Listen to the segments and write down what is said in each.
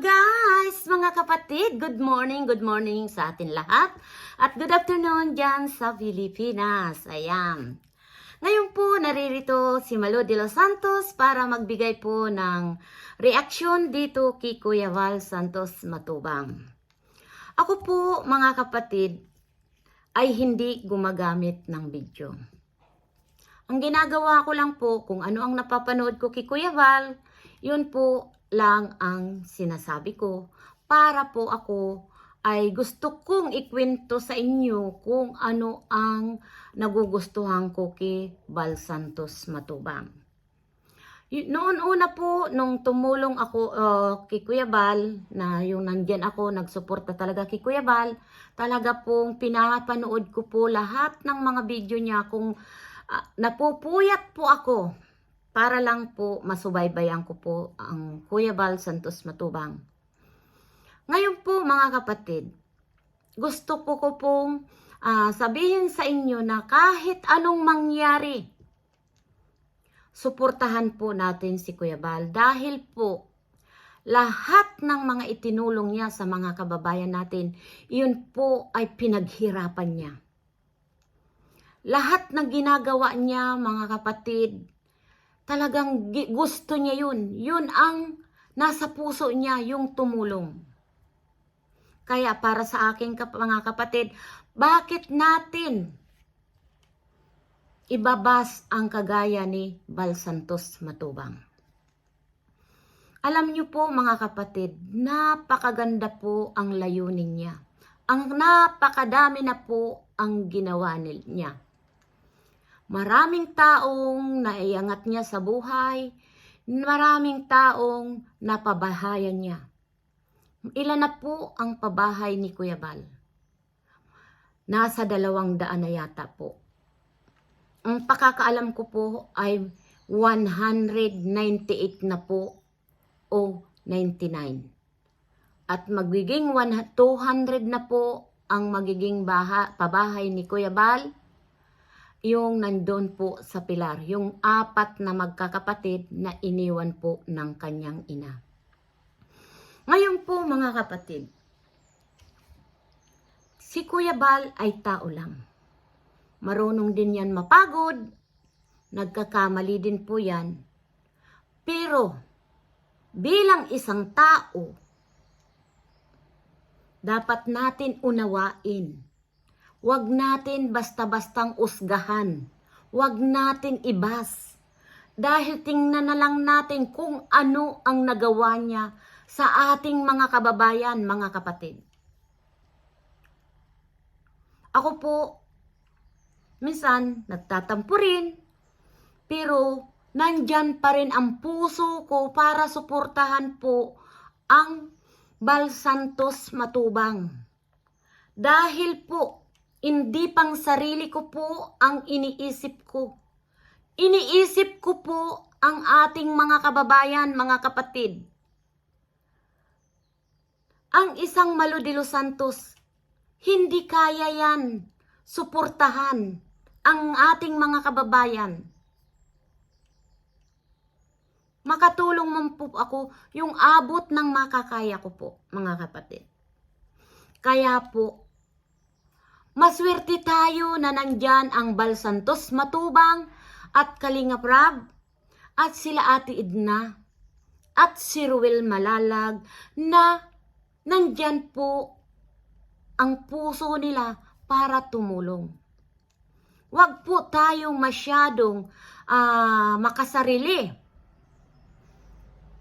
guys, mga kapatid. Good morning, good morning sa atin lahat. At good afternoon dyan sa Pilipinas. Ayan. Ngayon po, naririto si Malo de los Santos para magbigay po ng reaksyon dito kay Kuya Val Santos Matubang. Ako po, mga kapatid, ay hindi gumagamit ng video. Ang ginagawa ko lang po, kung ano ang napapanood ko kay Kuya Val, yun po lang ang sinasabi ko para po ako ay gusto kong ikwento sa inyo kung ano ang nagugustuhan ko kay Val Santos Matubang. Noon una po, nung tumulong ako uh, kay Kuya Bal, na yung nandyan ako, nagsuporta talaga kay Kuya Bal, talaga pong pinapanood ko po lahat ng mga video niya kung ah, napupuyat po ako para lang po masubaybayan ko po ang Kuya Bal Santos Matubang. Ngayon po mga kapatid, gusto ko ko pong ah, sabihin sa inyo na kahit anong mangyari, suportahan po natin si Kuya Bal dahil po lahat ng mga itinulong niya sa mga kababayan natin, yun po ay pinaghirapan niya. Lahat ng ginagawa niya, mga kapatid, talagang gusto niya yun. Yun ang nasa puso niya, yung tumulong. Kaya para sa aking kap- mga kapatid, bakit natin ibabas ang kagaya ni Bal Santos Matubang? Alam niyo po mga kapatid, napakaganda po ang layunin niya. Ang napakadami na po ang ginawa niya. Maraming taong naiangat niya sa buhay, maraming taong napabahayan niya. Ilan na po ang pabahay ni Kuya Bal? Nasa dalawang daan na yata po. Ang pakakaalam ko po ay 198 na po o 99. At magiging 100 200 na po ang magiging baha, pabahay ni Kuya Bal yung nandun po sa pilar, yung apat na magkakapatid na iniwan po ng kanyang ina. Ngayon po mga kapatid, si Kuya Bal ay tao lang. Marunong din yan mapagod, nagkakamali din po yan. Pero bilang isang tao, dapat natin unawain Huwag natin basta-bastang usgahan. Huwag natin ibas. Dahil tingnan na lang natin kung ano ang nagawa niya sa ating mga kababayan, mga kapatid. Ako po, minsan nagtatampo rin, pero nandyan pa rin ang puso ko para suportahan po ang Bal Santos Matubang. Dahil po, hindi pang sarili ko po ang iniisip ko. Iniisip ko po ang ating mga kababayan, mga kapatid. Ang isang los Santos, hindi kaya yan suportahan ang ating mga kababayan. Makatulong man po ako yung abot ng makakaya ko po, mga kapatid. Kaya po, Maswerte tayo na nandyan ang Bal Santos Matubang at Kalinga Prab at sila Ate Idna at si Ruel Malalag na nandyan po ang puso nila para tumulong. Huwag po tayong masyadong ah, makasarili.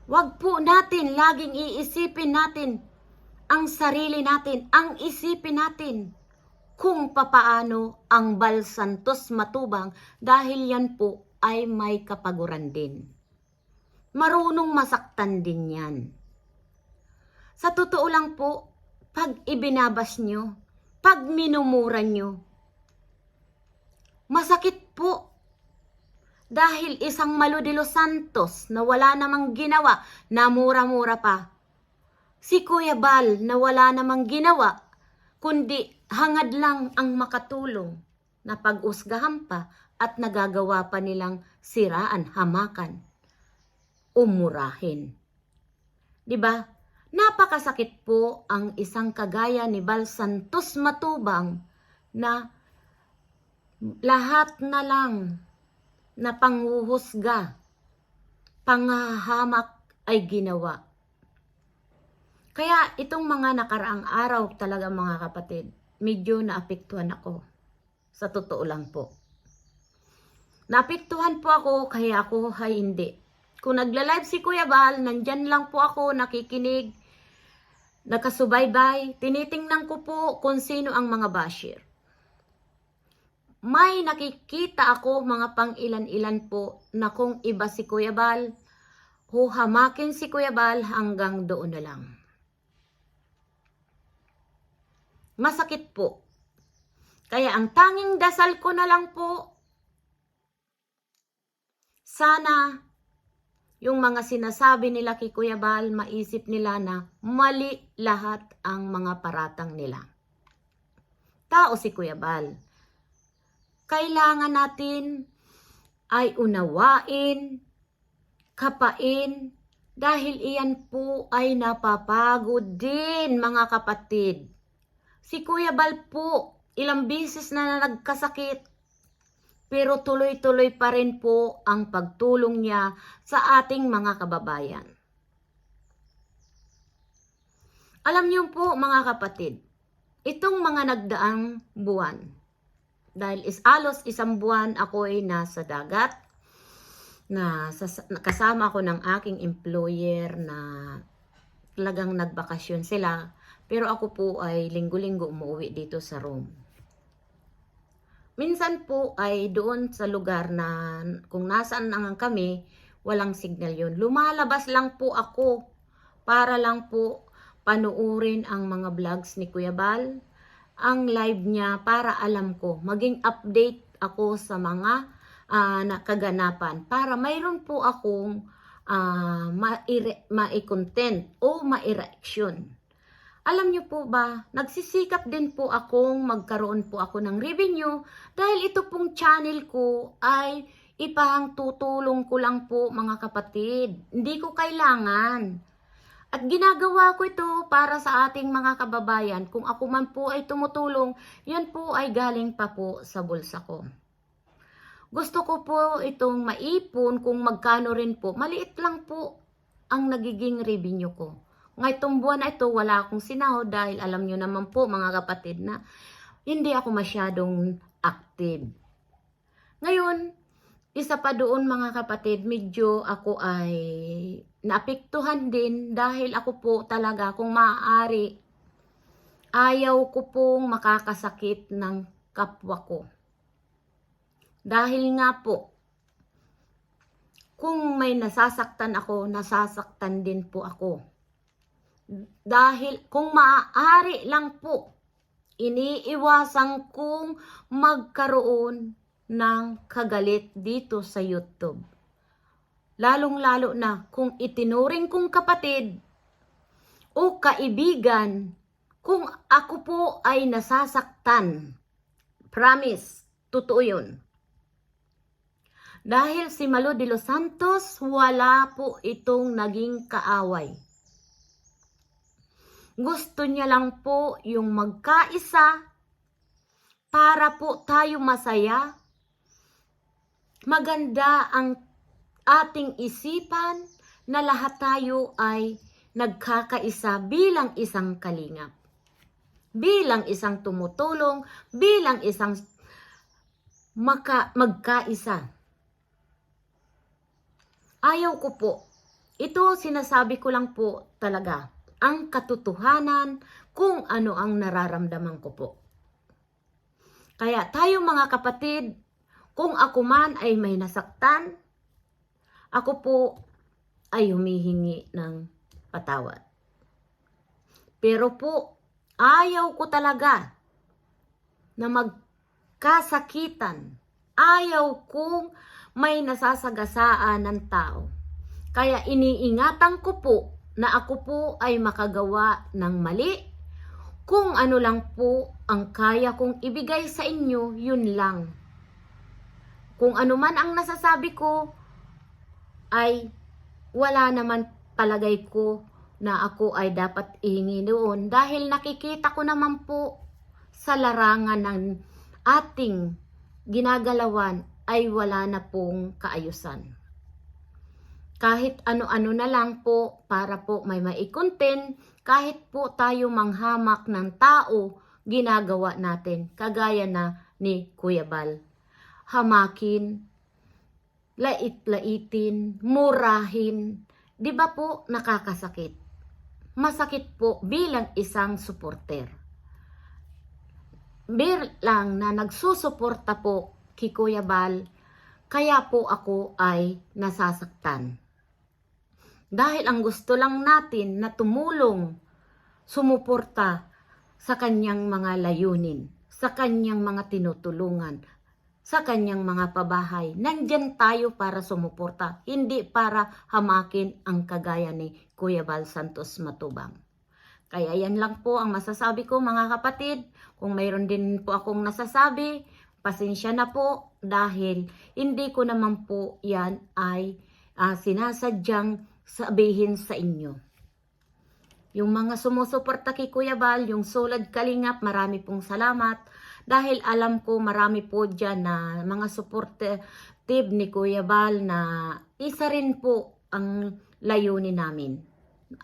Huwag po natin laging iisipin natin ang sarili natin, ang isipin natin kung papaano ang Bal Santos matubang dahil yan po ay may kapaguran din. Marunong masaktan din yan. Sa totoo lang po, pag ibinabas nyo, pag minumura nyo, masakit po. Dahil isang los Santos na wala namang ginawa, na mura-mura pa. Si Kuya Bal na wala namang ginawa, kundi hangad lang ang makatulong na pag-usgahan pa at nagagawa pa nilang siraan, hamakan, umurahin. 'Di ba? Napakasakit po ang isang kagaya ni Bal Santos Matubang na lahat na lang na panghuhusga, panghahamak ay ginawa. Kaya itong mga nakaraang araw talaga mga kapatid, medyo naapektuhan ako. Sa totoo lang po. Naapektuhan po ako kaya ako ay hindi. Kung nagla-live si Kuya Bal, nandyan lang po ako nakikinig, nakasubaybay, tinitingnan ko po kung sino ang mga basher. May nakikita ako mga pang ilan-ilan po na kung iba si Kuya Bal, huhamakin si Kuya Bal hanggang doon na lang. Masakit po. Kaya ang tanging dasal ko na lang po, sana yung mga sinasabi nila kay Kuya Bal, maisip nila na mali lahat ang mga paratang nila. Tao si Kuya Bal. Kailangan natin ay unawain, kapain, dahil iyan po ay napapagod din mga kapatid. Si Kuya Bal po, ilang bisis na nagkasakit, pero tuloy-tuloy pa rin po ang pagtulong niya sa ating mga kababayan. Alam niyo po mga kapatid, itong mga nagdaang buwan, dahil is alos isang buwan ako ay nasa dagat, na kasama ko ng aking employer na talagang nagbakasyon sila, pero ako po ay linggo-linggo umuwi dito sa Rome. Minsan po ay doon sa lugar na kung nasaan na nga kami, walang signal yun. Lumalabas lang po ako para lang po panuurin ang mga vlogs ni Kuya Bal, ang live niya para alam ko, maging update ako sa mga ah, na kaganapan para mayroon po akong ah, maire- mai-content o mai-reaction. Alam niyo po ba, nagsisikap din po akong magkaroon po ako ng revenue dahil ito pong channel ko ay ipang tutulong ko lang po mga kapatid. Hindi ko kailangan. At ginagawa ko ito para sa ating mga kababayan. Kung ako man po ay tumutulong, yan po ay galing pa po sa bulsa ko. Gusto ko po itong maipon kung magkano rin po. Maliit lang po ang nagiging revenue ko. Ngayong buwan na ito, wala akong sinahod dahil alam nyo naman po mga kapatid na hindi ako masyadong active. Ngayon, isa pa doon mga kapatid, medyo ako ay naapektuhan din dahil ako po talaga kung maaari, ayaw ko pong makakasakit ng kapwa ko. Dahil nga po, kung may nasasaktan ako, nasasaktan din po ako. Dahil kung maaari lang po, iniiwasan kong magkaroon ng kagalit dito sa YouTube. Lalong-lalo na kung itinuring kong kapatid o kaibigan, kung ako po ay nasasaktan. Promise, totoo yun. Dahil si Malo de los Santos, wala po itong naging kaaway. Gusto niya lang po yung magkaisa para po tayo masaya. Maganda ang ating isipan na lahat tayo ay nagkakaisa bilang isang kalingap. Bilang isang tumutulong, bilang isang maka, magkaisa. Ayaw ko po. Ito sinasabi ko lang po talaga ang katotohanan kung ano ang nararamdaman ko po. Kaya tayo mga kapatid, kung ako man ay may nasaktan, ako po ay humihingi ng patawad. Pero po, ayaw ko talaga na magkasakitan. Ayaw kong may nasasagasaan ng tao. Kaya iniingatan ko po na ako po ay makagawa ng mali. Kung ano lang po ang kaya kong ibigay sa inyo, yun lang. Kung ano man ang nasasabi ko, ay wala naman palagay ko na ako ay dapat ihingi doon dahil nakikita ko naman po sa larangan ng ating ginagalawan ay wala na pong kaayusan. Kahit ano-ano na lang po para po may maikonten, kahit po tayo manghamak ng tao, ginagawa natin, kagaya na ni Kuya Bal. Hamakin, lait-laitin, murahin, di ba po nakakasakit? Masakit po bilang isang suporter. Bilang na nagsusuporta po kay Kuya Bal, kaya po ako ay nasasaktan. Dahil ang gusto lang natin na tumulong, sumuporta sa kanyang mga layunin, sa kanyang mga tinutulungan, sa kanyang mga pabahay. Nandyan tayo para sumuporta, hindi para hamakin ang kagaya ni Kuya Bal Santos Matubang. Kaya yan lang po ang masasabi ko mga kapatid. Kung mayroon din po akong nasasabi, pasensya na po dahil hindi ko naman po yan ay ah, sinasadyang sabihin sa inyo. Yung mga sumusuporta kay Kuya Bal, yung Solad Kalingap, marami pong salamat. Dahil alam ko marami po dyan na mga supportive ni Kuya Bal na isa rin po ang layunin namin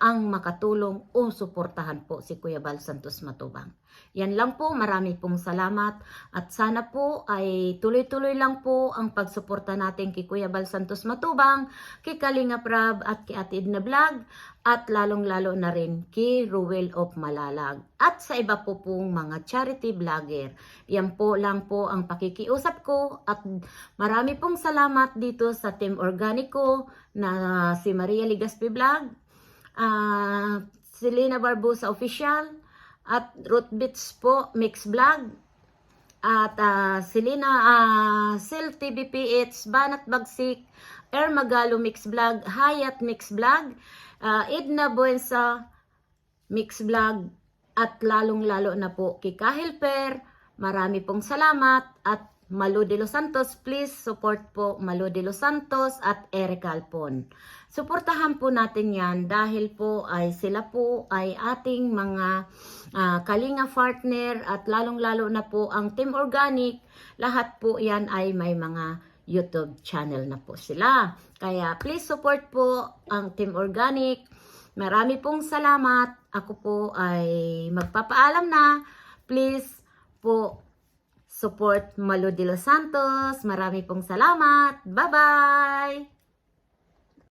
ang makatulong o suportahan po si Kuya Bal Santos Matubang. Yan lang po, marami pong salamat at sana po ay tuloy-tuloy lang po ang pagsuporta natin kay Kuya Bal Santos Matubang, kay Kalinga Prab at kay Ate Edna Vlog at lalong-lalo na rin kay Ruel of Malalag at sa iba po pong mga charity vlogger. Yan po lang po ang pakikiusap ko at marami pong salamat dito sa Team Organico na si Maria Ligaspi Vlog, ah Selena Barbosa Official, at Root Beats po, Mix Vlog, at ah, Selena, ah Sil TVPH, Banat Bagsik, Air Magalo Mix Vlog, Hayat Mix Vlog, ah, Edna Buensa Mix Vlog, at lalong-lalo na po kay Kahilper, marami pong salamat, at Malo de los Santos, please support po Malo de los Santos at Eric Alpon. Suportahan po natin yan dahil po ay sila po ay ating mga ah, kalinga partner at lalong-lalo na po ang Team Organic. Lahat po yan ay may mga YouTube channel na po sila. Kaya please support po ang Team Organic. Marami pong salamat. Ako po ay magpapaalam na. Please po support Malo de los Santos. Marami pong salamat. Bye-bye!